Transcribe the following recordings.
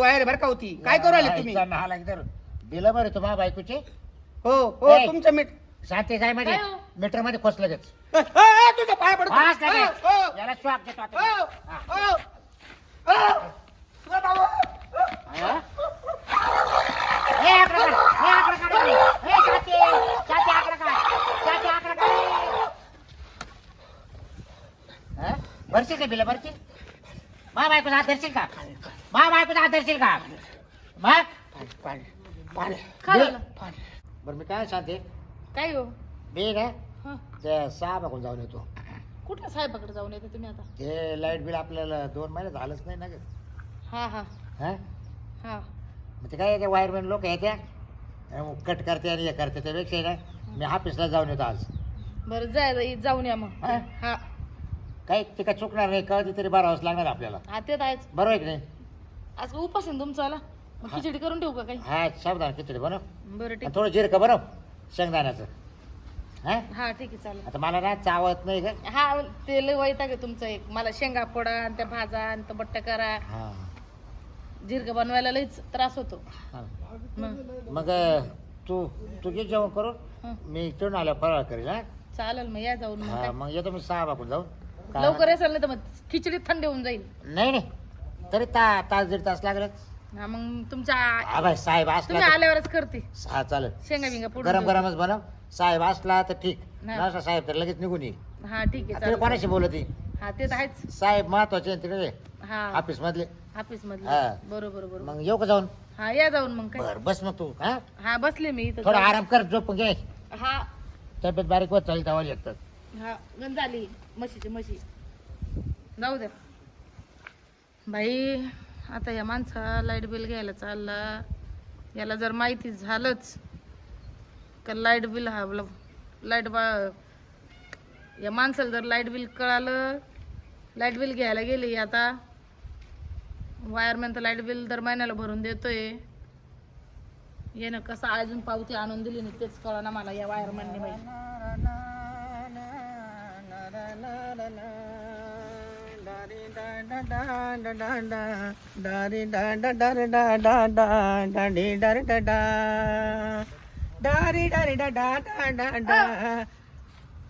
Wire बरं का होती काय करू राहिले तुम्ही दिलं बरं तुम्हा बायकोचे हो हो ए. तुमचं मीठ शांती काय मध्ये काय हो? मीटरमध्ये खोस लगेच अ, अ, अ, तुझ्या पाया पडतो लगेच. याला श्वास देतो आता. अ. बाबा. हा? ए, आकडा काढ. ए, आकडा काढ रे. ए, शांती. शांती, आकडा काढ. शांती, आकडा काढ. हा? भरशील का बिलं भरशील मा बायकोचा हात धरशील का मा बायकोचा हात धरशील का? मग पाणी पाणी काय झालं? पाणी. बरं मी काय सांगते? काय हो? मी ना हं. त्या सहा जाऊन येतो. कुठल्या साहेबाकडे जाऊन येते तुम्ही आता? ते लाइट बिल आपल्याला दोन महिने झालंच नाही ना ग. हा हा. हा? हा. मग ते काय ते वायरमॅन लोक येत्या अं, कट करते आणि हे करते त्यापेक्षा आहे ना मी ऑफिसला जाऊन येतो आज. बरं जाय जाऊन या मग. हा? हा. काही ते काय चुकणार नाही कळते तरी बारावाच लागणार आपल्याला. हा ते तर आहेच. बरोबर आहे की नाही? आज उपास आहे ना तुमचा आला. मग हा. खिचडी करून ठेवू का काही? हा सावधान खिचडी बनव. बरं ठीक. थोडं जिरकं बनव शेंगदाण्याचं. हा? हा ठीक आहे चालेल. आता मला ना चावत नाही का? हा ते लय वैताग आहे तुमचं एक. मला शेंगा फोडा आणि त्या भाजा आणि त्या बट्ट्या करा. हा. जिरग बनवायला लईच त्रास होतो. हा. मग? मग अं, तू तू घे जेवण करून हं. मी इकडून आल्या फराळ करेल हा? चालेल मग या जाऊन मग हा काय. मग येतो मी सहा बापून जाऊन. लवकर येसाल नाही तर मग खिचडी थंड होऊन जाईल. नाही नाही. तरी ता तास दीड तास लागलेच हा मग तुमच्या भाई साहेब असला तुम्ही तर- आल्यावरच करते. हा चालेल. शेंगा बिंगा फोडून गरम. गरमच बनव. साहेब असला तर ठीक. हा. नसला साहेब तर लगेच निघून येईल. हा ठीक आहे चालेल. कोणाशी बोलत हा ते तर आहेच. साहेब महत्त्वाचे आहे तिकडे. हा. ऑफिस मधले ऑफिस मधले हा. बरोबर बरोबर. मग येऊ का जाऊन? हा या जाऊन मग काय. बर बस मग तू हा? हा बसले मी इथं थोडा आराम कर झोप घे. हा. तब्येत बारीक होत चालेल तवा येतात हा गंज आली. म्हशीची म्हशी. जाऊ द्या. बाई आता या माणसा लाइट बिल घ्यायला चालला याला जर माहिती झालंच का लाइट बिल हा लाइट बा या माणसाला जर लाइट बिल कळालं लाइट बिल घ्यायला गेली आता वायरमॅन तर लाइट बिल दर महिन्याला भरून देतोय येणं कसं अजून पावती आणून दिली नाही तेच कळा ना मला या वायरमॅनने बाई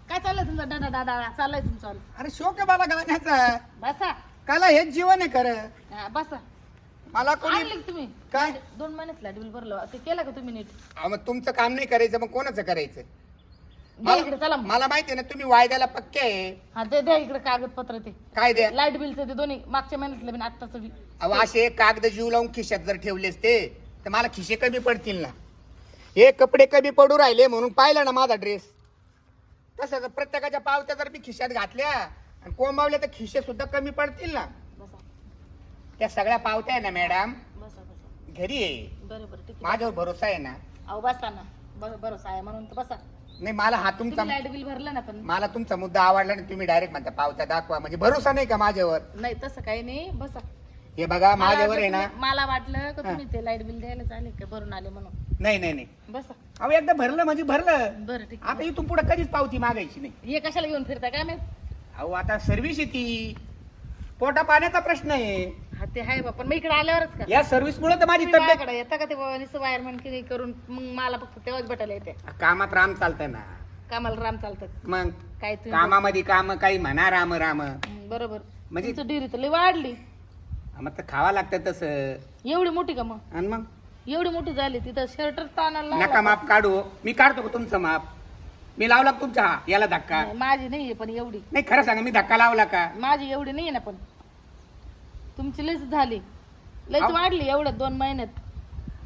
काय चाललंय तुमचं? डाडा डाडा चाललंय तुमचं अरे शोक आहे मला गाण्याचा. बसा. काला हेच जीवन आहे खरं. हा, बसा. मला कोणी आणले का तुम्ही? काय? दोन महिन्यात लाइट बिल भरलं. ते केलं का तुम्ही नीट? अहो, मग तुमचं काम नाही करायचं मग कोणाचं करायचं? द्या इकडे चला मग. मला माहिती आहे ना तुम्ही वायद्याला पक्के आहे. हा ते द्या इकडे कागदपत्र ते. काय द्या? लाइट बिलचं ते दोन्ही. मागच्या महिन्यातलं बी आत्ताचं बी. अहो असे कागद जीव लावून खिशात जर ठेवलेस ते तर मला खिशे कमी पडतील ना. हे कपडे कमी पडू राहिले म्हणून पाहिलं ना माझा ड्रेस तसं प्रत्येकाच्या पावत्या जर मी खिशात घातल्या आणि कोंबावल्या तर खिशे सुद्धा कमी पडतील ना. बसा. त्या सगळ्या पावत्या आहे ना मॅडम बसा बसा. घरी आहे. बरं बरं ठीक आहे. माझ्यावर भरोसा आहे ना? अहो बसा ना. बरं भरोसा आहे म्हणून तर बसा. नाही मला हा तुमचा तुम्ही लाइट बिल भरलं ना पण. मला तुमचा मुद्दा आवडला आणि तुम्ही डायरेक्ट म्हणता पावत्या दाखवा. म्हणजे भरोसा नाही का माझ्यावर? नाही तसं काही नाही. बसा. हे बघा मला माझ्यावर आहे ना मला वाटलं का. तुम्ही ते लाइट बिल द्यायला चालेल का भरून आले म्हणून? नाही नाही नाही. बसा. अहो एकदा भरलं म्हणजे भरलं. बरं ठीक आता इथून पुढे कधीच पावती मागायची नाही. हे कशाला घेऊन फिरता काय माहीत? अहो आता सर्व्हिस येते पोटा पाण्याचा प्रश्न आहे. ते आहे बा पण मग इकडे आल्यावरच का? या सर्व्हिस मुळे तर माझी तब्येत माझ्याकडे येता का ते वायरमॅन किती करून मग मला फक्त तेव्हाच भेटायला येते. कामात राम चालतंय ना. कामाला राम चालतात. मग काय तुम्ही कामामध्ये काम काही म्हणा राम राम. बरोबर. म्हणजे- तुमचं डिरी तर लई वाढली. मग तर खावा लागतं तसं. एवढी मोठी का मग? आणि मग? एवढी मोठी झाली तिथं शर्टर ताणायला नका लागला. माप काढू. मी काढतो का तुमचं माप? मी लावला का तुमचा? हा याला धक्का? नाही, माझी नाहीये पण एवढी. नाही खरं सांगा मी धक्का लावला का? माझी एवढी नाहीये ना पण. तुमची लईच झाली. अहो. वाढली एवढ्यात दोन महिन्यात.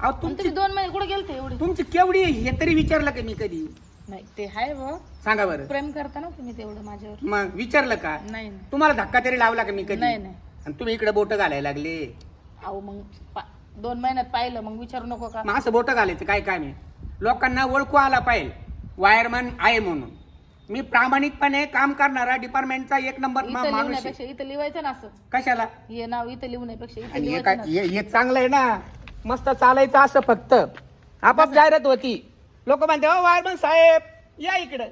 अहो पण तुमची तुम्ही दोन महिने कुठे गेलते एवढी? तुमची केवढी आहे हे तरी विचारलं का मी कधी? नाही ते आहे बा सांगा बरं. प्रेम करता ना तुम्ही तेवढं माझ्यावर. मग विचारलं का? नाही. नाही तुम्हाला धक्का तरी लावला का मी कधी? नाही नाही. आणि तुम्ही इकडे बोट घालायला लागले. अहो मग पा- दोन महिन्यात पाहिलं मग विचारू नको का? मग असं बोट घालायचं काय काम आहे? लोकांना ओळखू आला पाहिजे. वायरमन आहे म्हणून. मी प्रामाणिकपणे काम करणारा डिपार्टमेंटचा एक नंबर इथं माणूस आहे. लिहण्यापेक्षा इथं लिहायचं ना असं. कशाला? हे नाव इथं लिहण्यापेक्षा इथं आणि हे लिहायचं काय ना हे हे चांगलं आहे ना. मस्त चालायचं असं फक्त. आपाप जाहिरात होती. लोक म्हणते हो वायरमन साहेब या इकडे.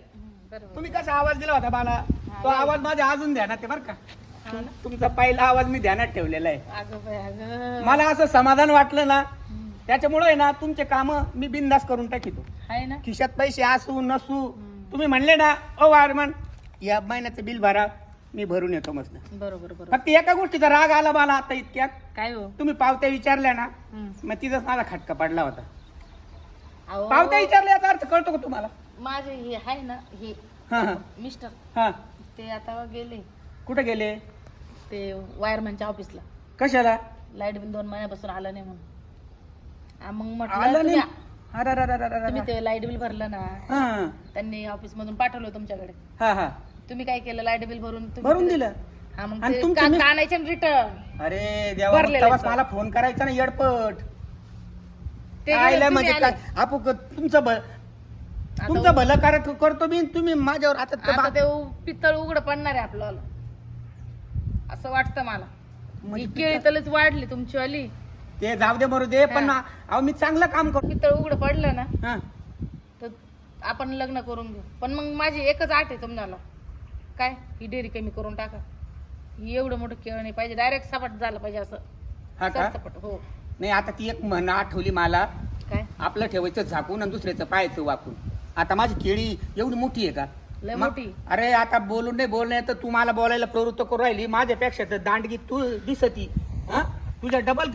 बरोबर. तुम्ही कसा आवाज दिला होता मला तो आवाज माझ्या अजून द्या ना ते बरं का. हा ना? तुमचा पहिला आवाज मी ध्यानात ठेवलेला आहे. अगं बाई अगं. मला असं समाधान वाटलं ना हम्म. त्याच्यामुळे ना तुमचे काम मी बिंदास करून टाकितो. आहे ना? खिशात पैसे असू नसू. तुम्ही म्हणले ना ओ वारमन या महिन्याचं बिल भरा मी भरून येतो मस्त. बरोबर बरोबर. फक्त एका गोष्टीचा राग आला मला आता इतक्यात. काय हो? तुम्ही पावत्या विचारल्या ना हम्म. मग तिथंच मला खटका पडला होता. अहो, पावत्या विचारल्या याचा अर्थ कळतो का तुम्हाला? माझे हे आहे ना हे हा हा. मिस्टर हा. ते आता गेले. कुठे गेले? ते वायरमॅनच्या ऑफिसला. कशाला? लाइट बिल दोन महिन्यापासून आलं नाही म्हणून. आ, मग म्हटलं आलं नाही. तुम्ही- अरे, अरे, अरे, अरे. तुम्ही ते लाइट बिल भरलं ना हा. त्यांनी ऑफिस मधून पाठवलं तुमच्याकडे. हा हा. तुम्ही काय केलं लाइट बिल भरून तुम्ही भरून दिलं. हा मग आणि ते तुमचं का- मी- का आणायचे रिटर्न अरे देवा भरलेलं तेव्हाच आहे, मला फोन करायचा ना येडपट. ते आयला म्हणजे. काय आपू तुमचं भल आता तुमचं भलं करत करतो मी तुम्ही माझ्यावर आता ते आता बा- ते उ- पितळ उघड पडणार आहे आपल्याला. असं वाटतं मला. म्हणजे ही केळी तलच वाढली तुमची वाली. ते जाऊ दे मरू दे पण हा. अहो मी चांगलं काम करतो पितळ उघड पडलं ना हा. तर आपण लग्न करून घेऊ. पण मग माझी एकच आठ आहे तुम्हाला काय? ही डेअरी कमी करून टाका. ही एवढं मोठं केळ नाही पाहिजे. डायरेक्ट सपाट झालं पाहिजे असं. हा का? हो. नाही आता ती एक म्हण आठवली मला. काय? आपलं ठेवायचं झाकून आणि दुसऱ्याचं पाहायचं वाकून. आता माझी केळी एवढी मोठी आहे का? लय मोठी. अरे आता बोलून नाही बोलणे तर तू मला बोलायला प्रवृत्त करू राहिली. माझ्यापेक्षा तर दांडगी तू दिसती. हा? तुझ्या डबल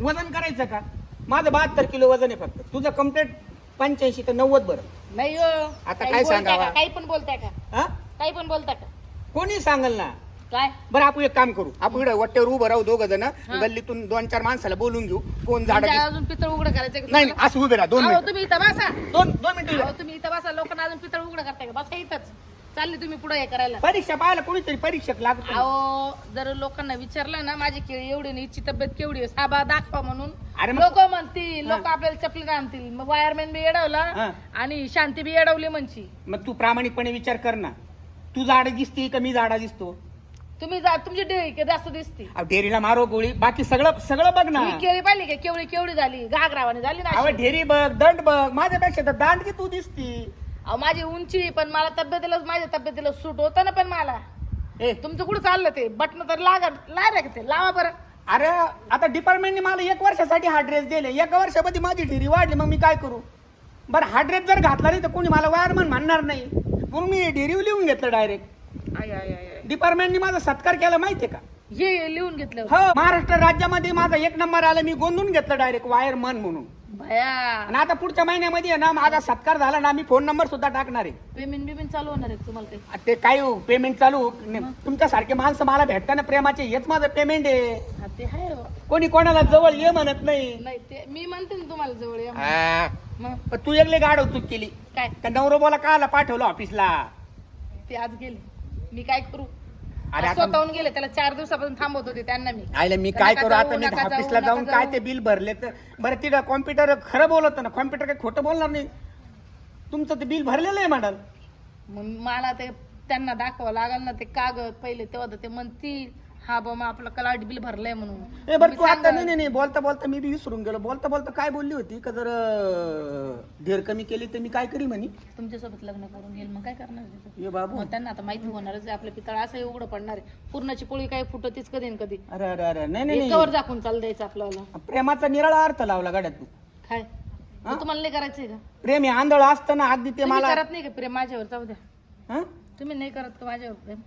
वजन करायचं का? माझं बहात्तर किलो वजन आहे फक्त. तुझं कंप्लीट पंच्याऐंशी तर नव्वद बरं. नाही हो. आता काही काय बोलताय सांगावं? का? काही पण बोलताय का? हा? काही पण बोलताय का? कोणी सांगल ना? काय? बरं आपण एक काम करू. आपण इकडे वट्ट्यावर उभं राहू दोघं जण. गल्लीतून दोन चार माणसाला बोलून घेऊ. कोण झाड म्हणजे अजून पितळ उघड करायचं का नाही तुम्हाला? असं उभे राहा दोन अहो, मिनिट. तुम्ही इथं बसा. दोन दोन मिनिटं अहो, तुम्ही इथं बसा. लोकांना अजून पितळ उघड करताय का? बसा इथंच. चालले तुम्ही पुढे हे करायला. परीक्षा पाहायला कोणीतरी परीक्षक लागतो. अहो जर लोकांना विचारलं ना माझी केळी एवढी नाही हिची तब्येत केवढी आहे साबा दाखवा म्हणून. मग- लोक म्हणतील लोक आपल्याला चपली आणतील मग वायरमॅन बी हा. आणि शांती बी येडवली म्हणची. मग तू प्रामाणिकपणे विचार कर ना. तू झाड दिसते का मी झाडा दिसतो? तुम्ही जा तुमची डेळी का जास्त दिसते? अहो, ढेरीला मारो गोळी. बाकी सगळं सगळं बघ ना. ही केळी पाहिली का? केवढी केवढी झाली? घागरावानी झाली ना अहो अशी. ढेरी बघ दंड बघ. माझ्यापेक्षा तर दांडगी तू दिसती. अहो माझी उंची पण मला तब्येतीला माझ्या तब्येतीला सूट होतं ना पण मला. ए. तुमचं कुठं चाललं ते? बटन तर लागत लाय रे ते? लावा बरं. अरे आता डिपार्टमेंटने मला एक वर्षासाठी हा ड्रेस दिले. एका वर्षामध्ये माझी ढेरी वाढली मग मी काय करू? बरं हा ड्रेस जर घातला नाही तर कोणी मला वायरमन म्हणणार नाही. म्हणून मी ढेरी लिहून घेतलं direct I I I I. डिपार्टमेंटने माझा सत्कार केला माहितीये का? हे लिहून घेतलं हो महाराष्ट्र राज्यामध्ये माझा एक नंबर आला मी गोंधून घेतलं डायरेक्ट वायरमन म्हणून. भया. आणि आता पुढच्या महिन्यामध्ये आहे ना माझा सत्कार झाला ना मी फोन नंबर सुद्धा टाकणार आहे. पेमेंट बिमेंट चालू होणार आहे तुम्हाला काही? ते काय पेमेंट चालू? तुमच्यासारखे माणसं मला भेटताना प्रेमाचे हेच माझं पेमेंट आहे. हा ते आहे हो. कोणी कोणाला जवळ ये म्हणत नाही. नाही ते मी म्हणते ना तुम्हाला जवळ या म्हणून. मग? पण तू एकले गाड चूक केली. काय? त्या नवरोबाला काला पाठवलं ऑफिसला ते आज गेले. मी काय करू? अरे आज आता- स्वतःहून गेले त्याला चार दिवसापासून थांबवत होते त्यांना मी. आयला मी काय करू आता मी नका ऑफिसला जाऊ, जाऊन काय जाऊ. ते बिल भरले तर बरं तिथं कॉम्प्युटर खरं बोलत ना कॉम्प्युटर काय खोटं बोलणार नाही. तुमचं ते बिल भरलेलं आहे म्हणाल. मग मला ते त्यांना दाखवावं लागल ना ते कागद पहिले तेव्हा तर ते म्हणतील. हा बा मग आपलं कलाट बिल भरलंय म्हणून. ए बरं तू आता. नाही नाही नाही बोलता बोलता मी बी विसरून गेलो. बोलता बोलता काय बोलली होती? का जर अं, ढेर कमी केली तर मी काय करी म्हणे? तुमच्यासोबत लग्न करून घेईल मग काय करणार त्याचं? ये बाबू. मग त्यांना आता माहिती होणारच आहे आपलं पितळ असं उघडं पडणार आहे. पूर्णाची पोळी काय फुटतीच कधी न कधी. अरे अरे अरे नाही नाही कवर नाही दाखवून चाल द्यायचं आपल्याला. प्रेमाचा निराळा अर्थ लावला गाड्यात तू. काय? मग तुम्हाला नाही करायचंय का? प्रेम हे आंधळ असतं ना अगदी ते तुम्ही मला करत नाही का प्रेम? माझ्यावर जाऊ द्या. हं? तुम्ही नाही करत का माझ्यावर प्रेम?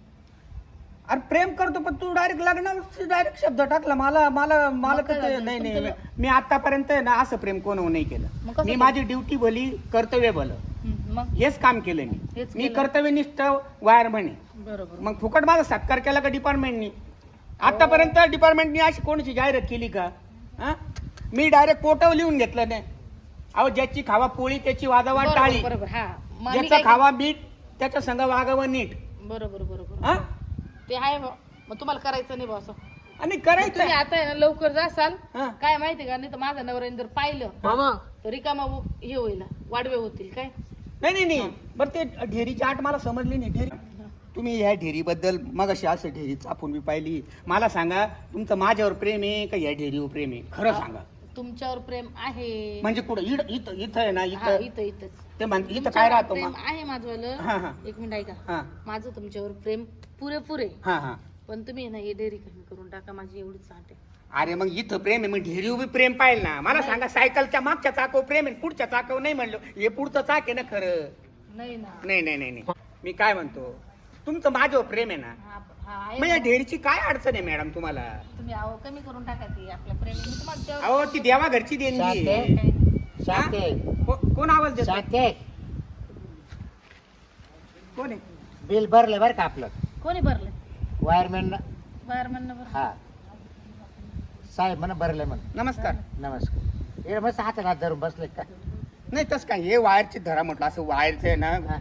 अरे प्रेम करतो पण तू डायरेक्ट लग्नावर डायरेक्ट शब्द टाकला. मला मला मला काय झालं? नाही नाही मी आतापर्यंत आहे ना असं प्रेम कोण नाही मग केलं कसं मी केलं? माझी ड्युटी भली कर्तव्य भलं. हं, मग? हेच काम केलं मी. हेच मी केलं. कर्तव्यनिष्ठ वायर म्हणे बरोबर. मग फुकट माझा सत्कार केला का डिपार्टमेंटनी आतापर्यंत डिपार्टमेंटनी अशी कोणाची जाहिरात केली का? हं? मी डायरेक्ट पोटावर लिहून घेतलं नाही. अहो ज्याची खावा पोळी त्याची बरोबर, टाळी. बरोबर. हा. मग ज्याचा काय- खावा मीठ त्याच्या संग वागावं नीट. बरोबर बरोबर. हा? ते आहे. मग तुम्हाला करायचं नाही बा असं. आणि करायचं. तुम्ही आता आहे ना लवकर जासाल. हा. काय माहिती का? नाही तर माझा नवऱ्याने जर पाहिलं तर रिकामा हे होईल. वाडवे होतील काय? नाही नाही नाही. बरं ते ढेरीची आठ मला समजली नाही. ढेरी तुम्ही ह्या ढेरीबद्दल मग अशी असं ढेरी चापून मी पाहिली. मला सांगा तुमचं माझ्यावर प्रेम आहे का या ढेरीवर प्रेम आहे? खरं सांगा. तुमच्यावर प्रेम आहे. म्हणजे कुठं? इड इथं इथं आहे ना हा इथं इथं इथंच. ते म्हणते इथं काय तुमच्यावर राहतो प्रेम मग? आहे माझं हा, हा. एक मिनिट ऐका. हा. माझं तुमच्यावर प्रेम पुरेपूर. आहे हा हा. पण तुम्ही ना हे डेअरी कमी करून टाका माझी एवढीच सांगते अरे मग इथं प्रेम आहे मग ढेरी उभी प्रेम पाहिजे ना. मला सांगा सायकलच्या मागच्या चाकावर प्रेम आहे पुढच्या चाकावर नाही म्हणलं. हे पुढचं चाक आहे ना खरं? नाही ना. नाही नाही नाही नाही. मी काय म्हणतो? तुमचं माझ्यावर प्रेम आहे ना? हा हा आहे मग या ना. ढेरीची काय अडचण आहे मॅडम तुम्हाला? तुम्ही अहो कमी करून टाका ती आपल्या प्रेमी मी तुम्हाला तेव्हा- अहो ती देवा घरची देणगी आहे. शांती शांती को- कोण आवाज देत शांती कोण आहे? बिल भरले बरं का आपलं? कोणी भरले? वायरमॅन भरलं. हा. साहेब म्हणा भरले म्हण नमस्कार. नमस्कार. हे मस्त हातात हात धरून बसले का? नाही तसं काय हे वायरची धरा म्हटलं असं वायरचं आहे ना हा.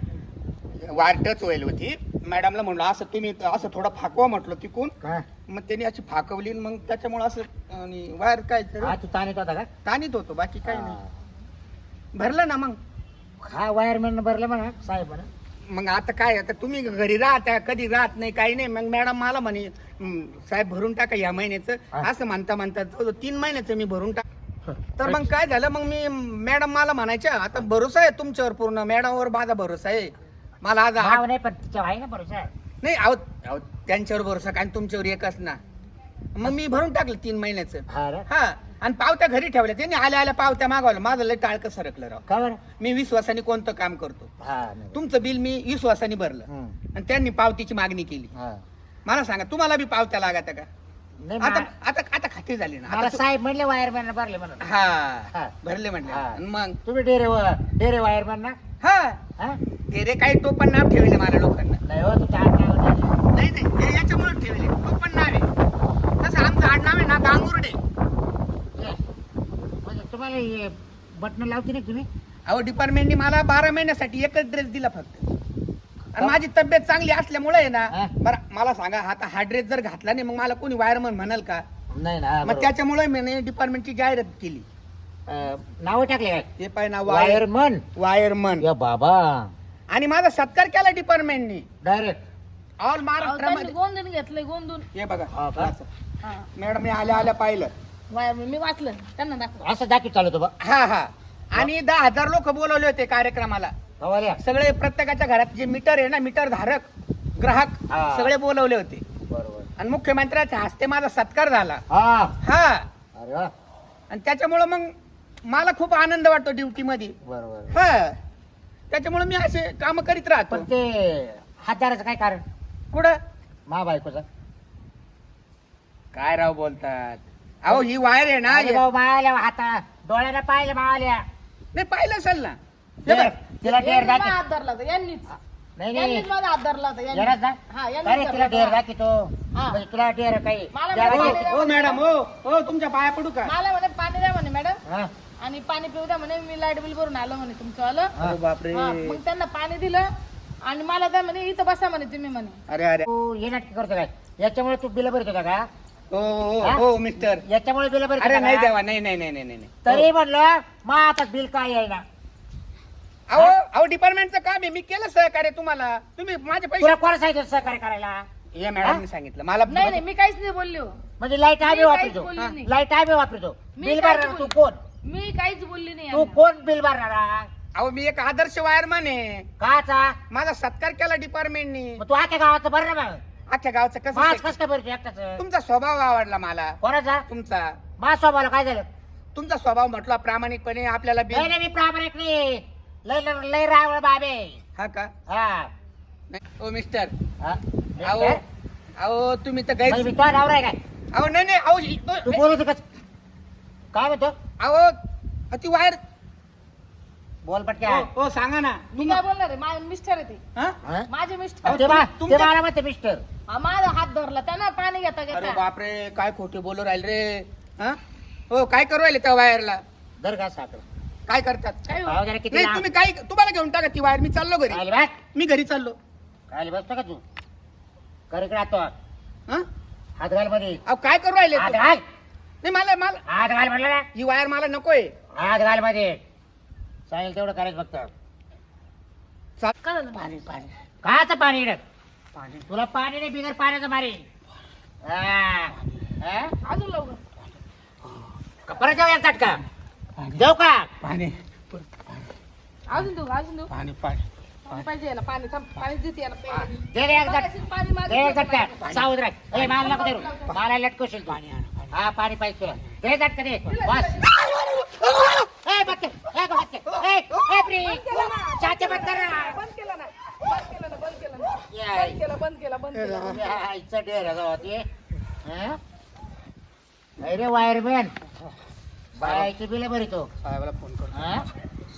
वायर टच व्हायला होती. मॅडमला म्हणलं असं तुम्ही असं थोडं फाकवा म्हटलं तिकून. हा. मग त्यांनी अशी फाकवली आणि मग त्याच्यामुळे असं आणि वायर काय तर हा तू ताणीत होता का? ताणीत होतो बाकी काही हा. नाही भरलं ना मग. हा वायरमॅन भरले म्हणा साहेब म्हणा. मग आता काय आता तुम्ही घरी राहता कधी राहत नाही काही नाही. मग मॅडम मला म्हणे "हं, साहेब भरून टाका या महिन्याचं. असं म्हणता म्हणता जवळ तीन महिन्याचं मी भरून टाक तर मग काय झालं मग मी मॅडम मला म्हणायच्या आता भरोसा आहे तुमच्यावर पूर्ण मॅडमवर माझा भरोसा आहे. मला आज भाव नाही पण तिच्या आहे ना बरोबर नाही त्यांच्यावर भरोसा काय? आणि तुमच्यावर एकच ना. मग मी भरून टाकलं तीन महिन्याचं. हा हा. आणि पावत्या घरी ठेवल्या. त्यांनी आल्या आल्या पावत्या मागवल्या. माझं लय टाळकं सरकलं राव. का बरं? मी विश्वासाने कोणतं काम करतो? हा नाही. तुमचं बिल मी विश्वासाने भरलं. हम्म. आणि त्यांनी पावतीची मागणी केली. हा. मला सांगा तुम्हाला बी पावत्या लागत का? नाही आता मा- आता आता खात्री झाली ना. मला आता तु- साहेब म्हणले वायरमॅन भरले म्हणून. हा हा. भरले म्हटले हा. आणि मग? तुम्ही डेरे डेरे वायरमॅन ना हा. हा? ते रे काही टोपण नाव ठेवले मला लोकांना. नाही हो तुमच्या नाही. नाही. नाही याच्यामुळे ठेवले. टोपण नाव आहे. तसं आमचं आडनाव आहे ना गांगुर्डे. तुम्हाला बटन लावते ना तुम्ही? अहो डिपार्टमेंटनी मला बारा महिन्यासाठी एकच ड्रेस दिला फक्त. आणि माझी तब्येत चांगली असल्यामुळे आहे ना हा. बरं मला सांगा आता हा ड्रेस जर घातला नाही मग मला कोणी वायरमन म्हणाल का? नाही ना मग त्याच्यामुळे मी डिपार्टमेंटची जाहिरात केली. नाव टाकले काय हे पाय ना वायर वायरमन वायरमन या बाबा. आणि माझा सत्कार केला डिपार्टमेंटनी डायरेक्ट ऑल अहो, त्यांनी महाराष्ट्रामध्ये गोंधून घेतलंय गोंधून. हे बघा. हा का? हा. मॅडम मी आल्या आल्या पाहिलं. मी वाचलं त्यांना दाखव. असं दाखी चालवतो बा. हा हा. आणि दहा हजार लोक बोलवले होते कार्यक्रमाला. सगळे प्रत्येकाच्या घरात जे मीटर आहे ना मीटर धारक ग्राहक हा. सगळे बोलवले होते. बरोबर. आणि मुख्यमंत्र्याच्या हस्ते माझा सत्कार झाला. हा. हा. अरे वा. आणि त्याच्यामुळं मग मला खूप आनंद वाटतो ड्युटी मध्ये बरोबर. हा. त्याच्यामुळे मी असे काम करीत राहतो. पण ते हातदाराचं काय कारण? कुठं? मा बायकोचं. काय राव बोलतात? अहो ही वायर आहे ना अरे भाऊ मावाल्या हाता डोळ्याला पाहिलं मावाल्या नाही पाहिलं असेल ना. हे तिला बघ. तिला डेअर यांनी माझा दाखी हात धरला होता यांनीच. नाही नाही. यांनीच माझा हात धरला होता यांनी. येणार ना हा अरे यांनीच तिला धरला डेअर होता. दाखी तो हा. म्हणजे तुला डेअर काही मला द्यावा माहिती लागेल. नाही. हो मॅडम हो हो तुमच्या पाया पडू का? मला म्हणे पाणी द्या म्हणे मॅडम. हा. आणि पाणी पिऊ द्या म्हणे मी लाइट बिल भरून आलो म्हणे तुमचं आलं? अरे बापरे. मग त्यांना पाणी दिलं आणि मला द्या म्हणे इथं बसा म्हणे तुम्ही म्हणे. अरे अरे. तू हे नाटकी करतो काय? याच्यामुळे तू बिल भरत होता का हो हो हा? हो? मिस्टर याच्यामुळे बिल भरत अरे नाही? देवा नाही नाही नाही नाही नाही. नाही. तरी म्हणलं मग आता बिल काय आहे ना? अहो अहो डिपार्टमेंटचं काम आहे. मी केलं सहकार्य तुम्हाला. तुम्ही माझे पैसे तुला कोण सांगितलं सहकार्य करायला? हे मॅडमने सांगितलं. मला नाही नाही मी काहीच नाही बोलली हो. म्हणजे लाइट आम्ही मी काहीच वापरतो. बोलली नाही. लाइट आम्ही वापरतो. मी बिल काहीच भरणार तू बोलली. कोण? मी काहीच बोलली नाही तू यांना. कोण बिल भरणार अहो मी एक आदर्श वायरमन आहे. काचा माझा सत्कार केला डिपार्टमेंटनी मग तू आख्या गावाचं भर ना मग. अख्ख्या गावचं कसं माझ? कस काय एकटाच तुमचा स्वभाव आवडला मला. कोणाचा? तुमचा. माझ स्वभावाला काय झालं? तुमचा स्वभाव म्हटला प्रामाणिकपणे आपल्याला नाही बिल नाही, मी प्रामाणिक नाही. लय लय- लय रावळ बाबे हा का? हा. नाही ओ मिस्टर. हा. अहो अहो तुम्ही तर म्हणजे गैर मी तुझा नवरा आहे काय? अहो नाही नाही अहो तू इ- बोलतो कस काय म्हणतो? अहो अहो, ती वायर बोल पटक्या हो हो, सांगा ना. मी काय बोलणार आहे? माझे मिस्टर आहे ते. हा? हा? माझे मिस्टर. ते मा- तुमच्या- ते मला म्हणते मिस्टर. हा, माझा हात धरला. त्यांना पाणी घेता अरे घेता. बापरे काय खोटे बोलू राहिले रे. हा? हो काय करू राहिले त्या वायरला? दर का साखर? काय करतात? काय हो? भाव जरा किती नाही लांब. तुम्ही काय तुम्हाला घेऊन टाका ती वायर. मी चाललो घरी. खाली बस मी घरी चाललो. खाली बसतो का तू? कर इकडे आतो हा? हात घाल मध्ये अहो काय करू राहिले? हात ते? घाल. नाही मला मला हात घाल म्हणलं ना. ही वायर मला नकोय. हात घाल मध्ये सांगेल तेवढं करायचं फक्त. चाल- काय झालं? पाणी पाणी. काचं पाणी इकडं? पाणी. तुला पाणी नाही बिगर पाण्याचं मारी हा. हा? अजून लवकर. का परत जाऊ एक का देऊ का? पाणी. अजून देऊ? अजून देऊ? पाणी पाणी. पाणी पाहिजे याला पाणी थांब. पाणी देते याला प्यायला. दे रे एक झट- मगाशीच पाणी एक झटका. पाणी. सावध राह. ए मला नको देऊ मला लटकवशील तू. हा पाणी पाहिजे तुला. दे झटका दे. बस. ए बच्चे ए ए प्री. चाचे बंद कर. बंद केलं ना. बंद केलं ना बंद केलं ना. या, बंद केलं बंद केलं बंद केलं. या, आईचं डेर गावात ये हं? अरे वायरमॅन. बायची बिल भरितो साहेबाला फोन करतो. हा?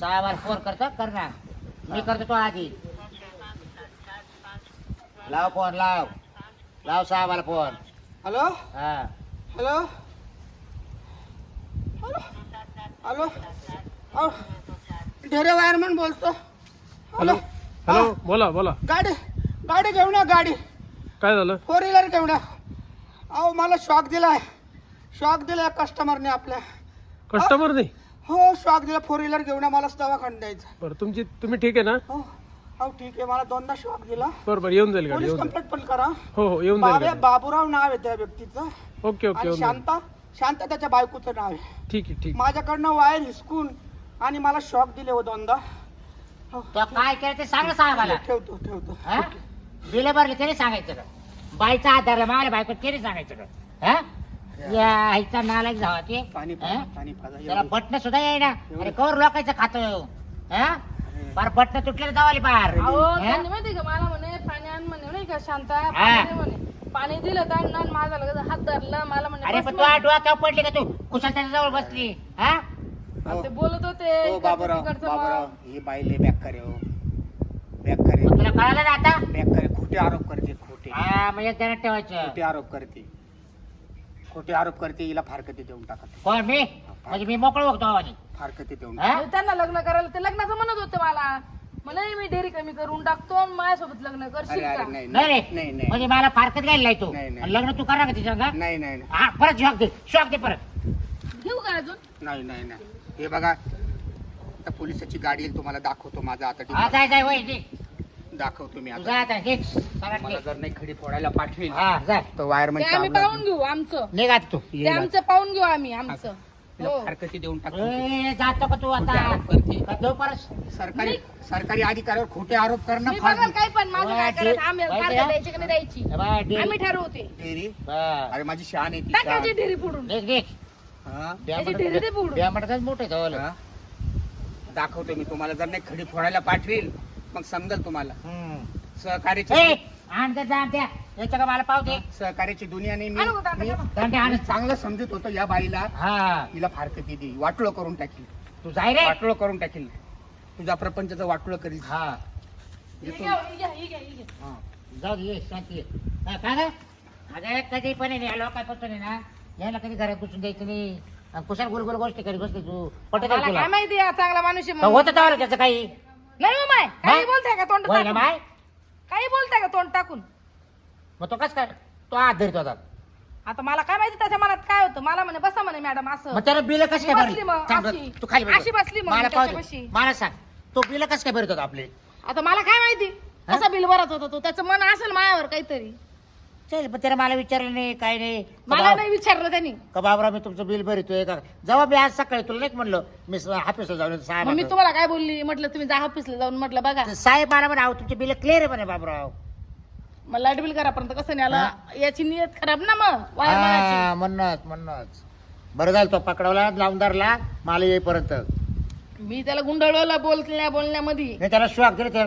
सहा बार फोन करतो कर ना. मी करतो तो आधी. लाव फोन लाव. लाव सहा बार फोन. हॅलो? हा. Hello? Hello? Hello? Dhere wireman बोलतो. हॅलो. हॅलो बोला बोला. गाडी गाडी घेऊ ना गाडी. काय झालं? फोर व्हीलर घेऊ ना अहो मला शॉक दिलाय. शॉक दिलाय कस्टमरने आपल्या. कस्टमर नाही हो शॉक दिला. फोर व्हीलर घेऊ ना मला दवाखान्यात द्यायचं बरं तुमची तुम्ही ठीक आहे ना? हो. हो ठीक आहे. मला दोनदा शॉक दिला. बरं बरं येऊन जाईल गाडी पोलीस येऊन जाईल. कंप्लेंट पण करा. हो हो येऊन जाईल बाबे गाडी. बाबूराव नाव आहे त्या व्यक्तीचं. ओके ओके आणि येऊन जाईल. शांता शांता त्याच्या बायकोचं नाव आहे. ठीक आहे ठीक. माझ्याकडनं वायर हिसकून आणि मला शॉक दिले हो दोनदा. हो. तो काय केलं ते सांग ना साहेबाला. ठेवतो ठेवतो हा? बिल भरले तरी सांगायचं का? बाईचा हात धरला मला बायको तरी सांगायचं का? हा? या आईचा नालायक जावा ते. पाणी हा? पाजा, पाणी पाजा. त्याला एवढं- बटन सुद्धा येईना. अरे कवर लोकांचं खातं हा? पार बटन तुटलेलं जावाली पार. अहो हा? त्यांनी माहिती का मला म्हणे पाणी आण म्हणे नाही का शांता? हा. पाणी दे म्हणे. पाणी दिलं त्यांना आणि माझा लगेच हात धरला. मला म्हणे अरे बस पण तू म्हणे. आठवा का पडली का तू? कुशल त्याच्याजवळ बसली. हा? ते बोलत होते हो इकडचं बाबूराव तिकडचं बाबूराव. ही बाईले बॅक करे हो. बॅक करे. मग तुला कळालं ना आता? बॅक करे. खोटे आरोप करते खोटे. हा एक जणात ठेवायचं. खोटे आरोप करते. खोटे आरोप करते हिला फारकती देऊन टाकत. कोण मी? म्हणजे मी मोकळं बघतो आवानी फारकती देऊन हा? म्हणजे त्यांना लग्न करायला ते लग्नाचं म्हणत होते मला. म्हणे मी डेअरी कमी करून टाकतो आणि माझ्यासोबत लग्न करशील अरे का? नाही नाही रे नाही. नाही. म्हणजे मला फारकत घ्यायला नाही तू. नाही, नाही. लग्न तू करा का तिच्या संग? नाही नाही नाही. हा परत शॉक दे शॉक दे परत. घेऊ का अजून? नाही नाही नाही. हे बघा. आता पोलिसाची गाडी येईल तुम्हाला दाखवतो माझा आता हा ठीक जाय जाय वय दे. दाखवतो मी मला निघ. जर नाही खडी फोडायला पाठवेल हा जाय तर वायरमन ते आम्ही पाहून घेऊ आमचं. निघ आता तू. ते आमचं पाहून घेऊ आम्ही आमचं. हो. फारकती देऊन टाकतो ए, जातो का तू खोटे आता आरोप करते. का देऊ परत सरकारी सरकारी अधिकाऱ्यावर खोटे आरोप करणं मी फार बघाल काय पण माझं काय वा, करायचं ते- आम्ही माहिती फारकत आहे? द्यायची का नाही द्यायची? ए बाय, दे. आम्ही ठरवते. डेअरी बस. अरे माझी शान आहे ती टाकायची शान. ढेरी फोडून. निघ निघ. हा? त्याची ढेरी दे फोडून. ब्यामटकच मोठे धवल हा? दाखवतो मी तुम्हाला. जर नाही खडी फोडायला पाठवेल मग समजेल तुम्हाला. सहकार्याची ए आण त्या जा त्या याच्या का मला पाव दे सहकार्याची दुनिया नाही आणू का मी काका? मी- दंडे आण. मी चांगलं समजत होतो या बाईला. हा. हिला फारकती दे वाटोळ करून टाकील. तू जाय रे. वाटोळ करून टाकील. तुझा प्रपंचाचं वाटोळ करील हा. ही घ्या, ही घ्या, ही घ्या, ही घ्या. हा. जाऊ दे ये, शांती ये. हा, का ग? अगं कधी पण आहे ना, या लोकांपासून आहे ना यायला कधी घरात घुसून द्यायचं नाही. आणि कुशाल गोल गोष्टी करी बसते तू. पटत मला तुला. काय माहिती हा चांगला माणूस आहे का म्हणून. होतं तेव्हा त्याचं काही? नाही हो माय काही? बोलताय का तोंड होय ना टाकून? बाय काही बोलताय का तोंड टाकून? मग तो कस काय? तो हात धरतो आता. आता मला काय माहिती त्याच्या मनात काय होतं? मला म्हणे बसा म्हणे मॅडम असं. मग त्याला बिल कस काय भरली? बसली मग, अशी. तू खाली बस. अशी बसली मग मला पाहू दे. त्याच्यापाशी. मला सांग तो बिल कस काय भरत होता आपले? आता मला काय माहिती? हा? कसा बिल भरत होता तो? त्याचं मन असेल मायावर काहीतरी. चल पण त्याला मला विचारलं नाही काय नाही. का मला बाब- नाही विचारलं त्यांनी. का बाबराव मी तुमचं बिल भरतोय का? जेव्हा मी आज सकाळी तुला नाही म्हणलं? मी ऑफिसला जाऊन सहा मग मी वाजता. तुम्हाला काय बोलली? म्हटलं तुम्ही जा ऑफिसला जाऊन म्हटलं बघा. तर साहेब मला म्हणे तुमचे बिल क्लिअर आहे म्हणे बाबराव. मग लाइट बिल करापर्यंत कसं नाही आलं याची नियत खराब ना मग हा. म्हणणंच म्हणणंच बरं झालं तो पकडवला लावून धरला मला येईपर्यंत. मी त्याला गुंडळवलं बोलण्या बोलण्यामध्ये. मी त्याला शॉक दिले तर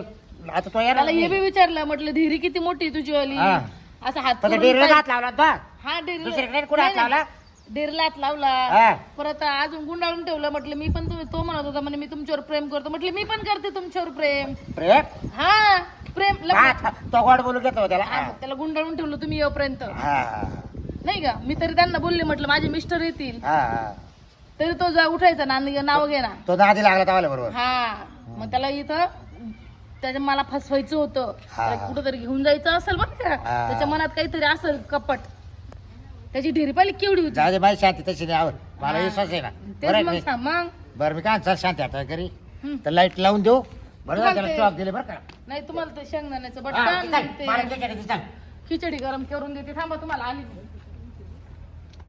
आता तो येणार त्याला हे बी नाही. विचारलं म्हटलं धीरी किती मोठी तुझी वाली? हा. असं हात फक्त डेरीला हात लावला तो हा दुसरीकडे कुठे हात. लावला. डेरीला हात लावला. परत अजून गुंडाळून ठेवलं म्हटलं मी पण तो म्हणत होता म्हणे मी तुमच्यावर प्रेम करतो. म्हटलं मी पण करते तुमच्यावर प्रेम. प्रेम? हा प्रेम हा, तो गोड बोलू घेतो त्याला. हा, हा. त्याला गुंडाळून ठेवलं तुम्ही येऊपर्यंत. हा, नाही का? मी तरी त्यांना बोलले म्हटलं माझे मिस्टर येतील. हा, हा. तरी तो जा उठायचा ना नाव घे ना. तो नादी लागला बरोबर. हा. मग त्याला इथं त्याच्या मला फसवायचं होतं हा. त्याला कुठंतरी घेऊन जायचं असेल बरं का हा. त्याच्या मनात काहीतरी असेल कपट त्याची ढेरी पाहिली केवढी होती जाऊ दे बाई शांती तशी नाही आवड मला हा. विश्वास आहे ना तेच बरं मग सांग मग बरं मी काय चल शांती आता घरी हं. तर लाइट लावून देऊ बरं त्याला दिले बरं का नाही तुम्हाला ते शेंगदाण्याचं हा, बटन ते. खिचडी गरम करून देते थांबा तुम्हाला आली.